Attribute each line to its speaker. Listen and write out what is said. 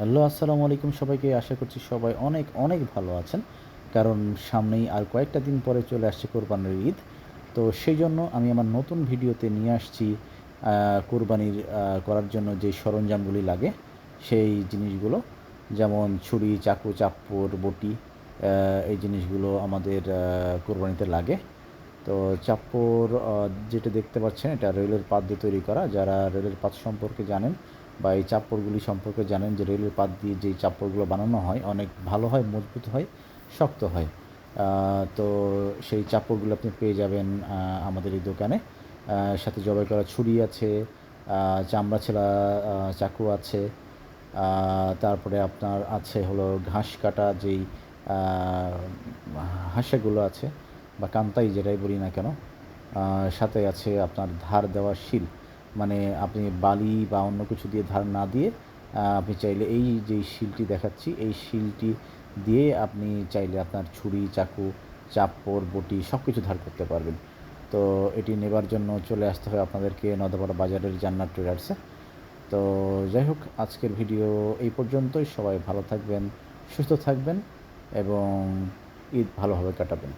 Speaker 1: Hello, আসসালামু আলাইকুম সবাইকে। আশা করছি সবাই অনেক অনেক ভালো আছেন। কারণ সামনেই আর কয়েকটা দিন পরে চলে আসছে কোরবানির ঈদ। তো সেই জন্য আমি আমার নতুন ভিডিওতে নিয়ে আসছি কোরবানির করার জন্য যে সরঞ্জামগুলি লাগে, সেই জিনিসগুলো। যেমন ছুরি, চাকু চাপ্পর বটি এই জিনিসগুলো আমাদের কোরবানিতে লাগে। তো চাপ্পর যেটা দেখতে পাচ্ছেন, এটা রেলের পাত দিয়ে তৈরি করা। যারা রেলের পাত সম্পর্কে জানেন বা এই চাপ্পরগুলি সম্পর্কে জানেন যে রেলের পাত দিয়ে যে চাপ্পরগুলো বানানো হয়, অনেক ভালো হয়, মজবুত হয়, শক্ত হয়। তো সেই চাপ্পরগুলো আপনি পেয়ে যাবেন আমাদের এই দোকানে। সাথে জবাই করা ছুরি আছে চামড়া ছেলা চাকু আছে তারপরে আপনার আছে হলো ঘাস কাটা যেই হাঁসাগুলো আছে, বা কান্তাই যেটাই বলি না কেন। সাথে আছে আপনার ধার দেওয়া শিল। মানে আপনি বালি বা অন্য কিছু দিয়ে ধার না দিয়ে আপনি চাইলে এই যে শিলটি দেখাচ্ছি, এই শিলটি দিয়ে আপনি চাইলে আপনার ছুরি, চাকু চাপ্পর বটি সব কিছু ধার করতে পারবেন। তো এটি নেবার জন্য চলে আসতে হয় আপনাদেরকে নদাপাড়া বাজারের জান্নাত ট্রেডার্সে তো যাই হোক, আজকের ভিডিও এই পর্যন্তই। সবাই ভালো থাকবেন, সুস্থ থাকবেন এবং ঈদ ভালোভাবে কাটাবেন।